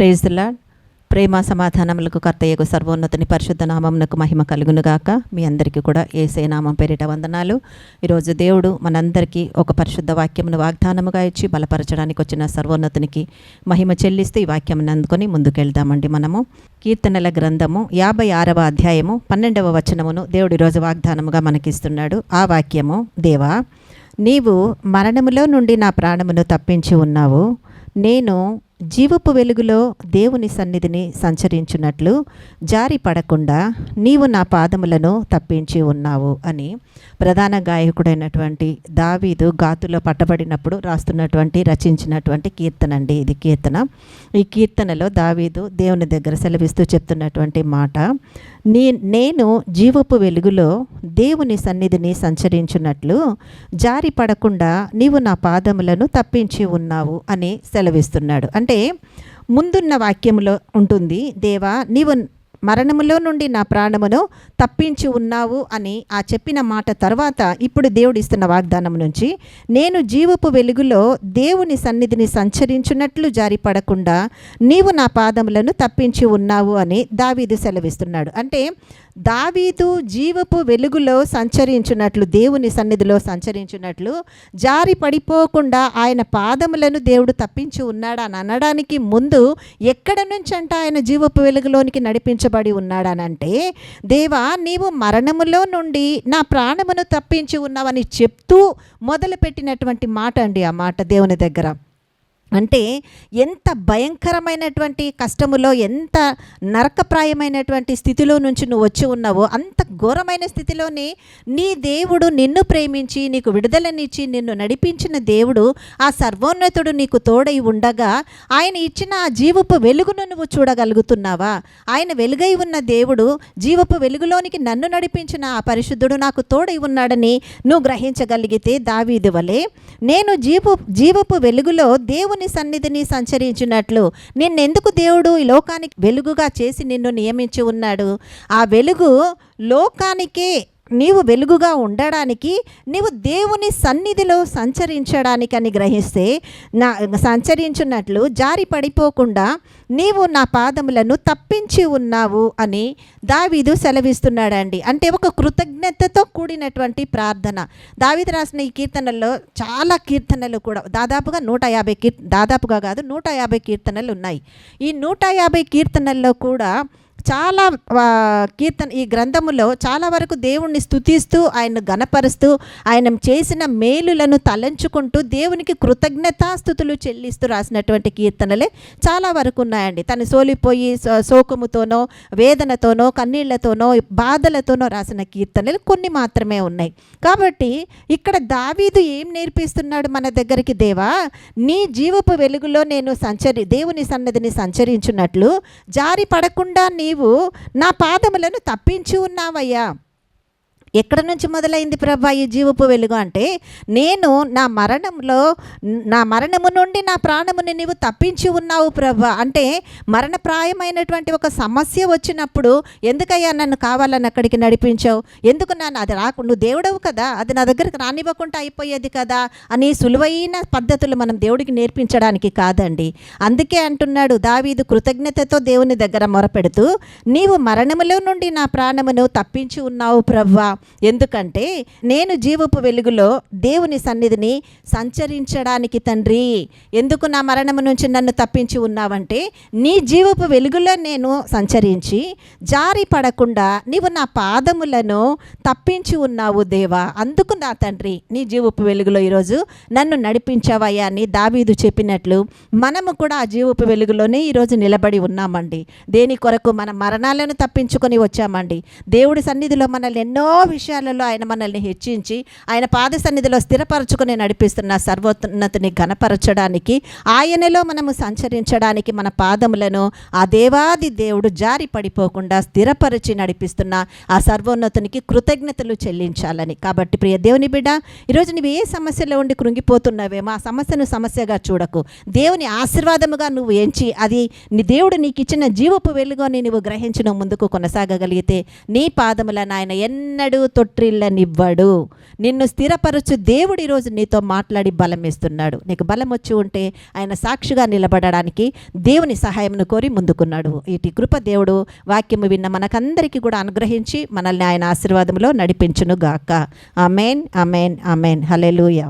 Praise ప్రేమ సమాధానములకు కర్తయ్యకు సర్వోన్నతిని పరిశుద్ధ నామమునకు మహిమ కలుగునుగాక మీ అందరికీ కూడా ఏసే నామం పేరిట వందనాలు. ఈరోజు దేవుడు మనందరికీ ఒక పరిశుద్ధ వాక్యమును వాగ్దానముగా ఇచ్చి బలపరచడానికి వచ్చిన సర్వోన్నతునికి మహిమ చెల్లిస్తూ ఈ వాక్యమును అందుకొని ముందుకెళ్దామండి మనము. కీర్తనల గ్రంథము యాభై ఆరవ అధ్యాయము పన్నెండవ వచనమును దేవుడు ఈరోజు వాగ్దానముగా మనకిస్తున్నాడు. ఆ వాక్యము దేవా నీవు మరణములో నుండి నా ప్రాణమును తప్పించి ఉన్నావు. నేను జీవపు వెలుగులో దేవుని సన్నిధిని సంచరించున్నట్లు జారి పడకుండా నీవు నా పాదములను తప్పించి ఉన్నావు అని ప్రధాన గాయకుడైనటువంటి దావీదు గాతులో పట్టబడినప్పుడు రాస్తున్నటువంటి రచించినటువంటి కీర్తన అండి ఇది కీర్తన. ఈ కీర్తనలో దావీదు దేవుని దగ్గర సెలవిస్తూ చెప్తున్నటువంటి మాట నీ నేను జీవపు వెలుగులో దేవుని సన్నిధిని సంచరించున్నట్లు జారి పడకుండా నీవు నా పాదములను తప్పించి ఉన్నావు అని సెలవిస్తున్నాడు. అంటే ముందున్న వాక్యములో ఉంటుంది దేవా నీవు మరణములో నుండి నా ప్రాణమును తప్పించి ఉన్నావు అని ఆ చెప్పిన మాట తర్వాత ఇప్పుడు దేవుడు ఇస్తున్న వాగ్దానం నుంచి నేను జీవపు వెలుగులో దేవుని సన్నిధిని సంచరించున్నట్లు జారిపడకుండా నీవు నా పాదములను తప్పించి ఉన్నావు అని దావీదు సెలవిస్తున్నాడు. అంటే దావీదు జీవపు వెలుగులో సంచరించున్నట్లు దేవుని సన్నిధిలో సంచరించున్నట్లు జారి పడిపోకుండా ఆయన పాదములను దేవుడు తప్పించి ఉన్నాడు అని అనడానికి ముందు ఎక్కడ నుంచి అంటే ఆయన జీవపు వెలుగులోనికి నడిపించ ఉంచబడి ఉన్నాడనంటే దేవా నీవు మరణములో నుండి నా ప్రాణమును తప్పించి ఉన్నావని చెప్తూ మొదలుపెట్టినటువంటి మాట అండి ఆ మాట దేవుని దగ్గర. అంటే ఎంత భయంకరమైనటువంటి కష్టములో ఎంత నరకప్రాయమైనటువంటి స్థితిలో నుంచి నువ్వు వచ్చి ఉన్నావో అంత ఘోరమైన స్థితిలోనే నీ దేవుడు నిన్ను ప్రేమించి నీకు విడుదలనిచ్చి నిన్ను నడిపించిన దేవుడు ఆ సర్వోన్నతుడు నీకు తోడై ఉండగా ఆయన ఇచ్చిన ఆ జీవపు వెలుగును నువ్వు చూడగలుగుతున్నావా? ఆయన వెలుగై ఉన్న దేవుడు జీవపు వెలుగులోనికి నన్ను నడిపించిన ఆ పరిశుద్ధుడు నాకు తోడై ఉన్నాడని నువ్వు గ్రహించగలిగితే దావీదు వలె నేను జీవ జీవపు వెలుగులో దేవుని సన్నిధిని సంచరించినట్లు నిన్నెందుకు దేవుడు ఈ లోకానికి వెలుగుగా చేసి నిన్ను నియమించి ఉన్నాడు? ఆ వెలుగు లోకానికే నీవు వెలుగుగా ఉండడానికి నీవు దేవుని సన్నిధిలో సంచరించడానికని గ్రహిస్తే నా సంచరించున్నట్లు జారి పడిపోకుండా నీవు నా పాదములను తప్పించి ఉన్నావు అని దావీదు సెలవిస్తున్నాడండి. అంటే ఒక కృతజ్ఞతతో కూడినటువంటి ప్రార్థన. దావీదు రాసిన ఈ కీర్తనల్లో చాలా కీర్తనలు కూడా దాదాపుగా నూట యాభై కీర్ దాదాపుగా కాదు నూట యాభై కీర్తనలు ఉన్నాయి. ఈ నూట యాభై కీర్తనల్లో కూడా చాలా కీర్తన ఈ గ్రంథములో చాలా వరకు దేవుణ్ణి స్థుతిస్తూ ఆయన్ను గనపరుస్తూ ఆయన చేసిన మేలులను తలంచుకుంటూ దేవునికి కృతజ్ఞతాస్థుతులు చెల్లిస్తూ రాసినటువంటి కీర్తనలే చాలా వరకు ఉన్నాయండి. తను సోలిపోయి శోకముతోనో వేదనతోనో కన్నీళ్ళతోనో బాధలతోనో రాసిన కీర్తనలు కొన్ని మాత్రమే ఉన్నాయి. కాబట్టి ఇక్కడ దావీదు ఏం నేర్పిస్తున్నాడు మన దగ్గరికి దేవా? నీ జీవపు వెలుగులో నేను సంచరి దేవుని సన్నదిని సంచరించున్నట్లు జారి పడకుండా నీవు నా పాదములను తప్పించి ఉన్నావయ్యా. ఎక్కడ నుంచి మొదలైంది ప్రభా ఈ జీవపు వెలుగు అంటే నేను నా మరణంలో నా మరణము నుండి నా ప్రాణముని నీవు తప్పించి ఉన్నావు ప్రభా. అంటే మరణప్రాయమైనటువంటి ఒక సమస్య వచ్చినప్పుడు ఎందుకయ్యా నన్ను కావాలని అక్కడికి నడిపించావు? ఎందుకు నన్ను అది రాకు నువ్వు దేవుడవు కదా అది నా దగ్గరికి రానివ్వకుండా అయిపోయేది కదా అని సులువైన పద్ధతులు మనం దేవుడికి నేర్పించడానికి కాదండి. అందుకే అంటున్నాడు దావీదు కృతజ్ఞతతో దేవుని దగ్గర మొరపెడుతూ నీవు మరణములో నుండి నా ప్రాణమును తప్పించి ఉన్నావు ప్రవ్వా ఎందుకంటే నేను జీవపు వెలుగులో దేవుని సన్నిధిని సంచరించడానికి తండ్రి. ఎందుకు నా మరణము నుంచి నన్ను తప్పించి ఉన్నావంటే నీ జీవపు వెలుగులో నేను సంచరించి జారి పడకుండా నీవు నా పాదములను తప్పించి ఉన్నావు దేవా. అందుకు నా తండ్రి నీ జీవపు వెలుగులో ఈరోజు నన్ను నడిపించావయ్యా అని దావీదు చెప్పినట్లు మనము కూడా ఆ జీవపు వెలుగులోనే ఈరోజు నిలబడి ఉన్నామండి. దేని కొరకు మన మరణాలను తప్పించుకొని వచ్చామండి. దేవుడి సన్నిధిలో మనల్ని ఎన్నో విషయాలలో ఆయన మనల్ని హెచ్చించి ఆయన పాద సన్నిధిలో స్థిరపరచుకుని నడిపిస్తున్న సర్వోన్నతిని ఘనపరచడానికి ఆయనలో మనము సంచరించడానికి మన పాదములను ఆ దేవాది దేవుడు జారి పడిపోకుండా స్థిరపరిచి నడిపిస్తున్న ఆ సర్వోన్నతునికి కృతజ్ఞతలు చెల్లించాలని. కాబట్టి ప్రియ దేవుని బిడ్డ ఈరోజు నువ్వు ఏ సమస్యలో ఉండి కృంగిపోతున్నావేమో ఆ సమస్యను సమస్యగా చూడకు. దేవుని ఆశీర్వాదముగా నువ్వు ఎంచి అది నీ దేవుడు నీకు ఇచ్చిన జీవపు వెలుగుని నువ్వు గ్రహించిన ముందుకు కొనసాగగలిగితే నీ పాదములను ఆయన ఎన్నడూ ఎన్నడూ తొట్టిల్లనివ్వడు. నిన్ను స్థిరపరచు దేవుడు ఈరోజు నీతో మాట్లాడి బలం ఇస్తున్నాడు నీకు బలం వచ్చి ఉంటే ఆయన సాక్షిగా నిలబడడానికి దేవుని సహాయంను కోరి ముందుకున్నాడు. ఇటు కృప దేవుడు వాక్యము విన్న మనకందరికీ కూడా అనుగ్రహించి మనల్ని ఆయన ఆశీర్వాదంలో నడిపించును గాక అమేన్ అమేన్ అమేన్ హలెలూయా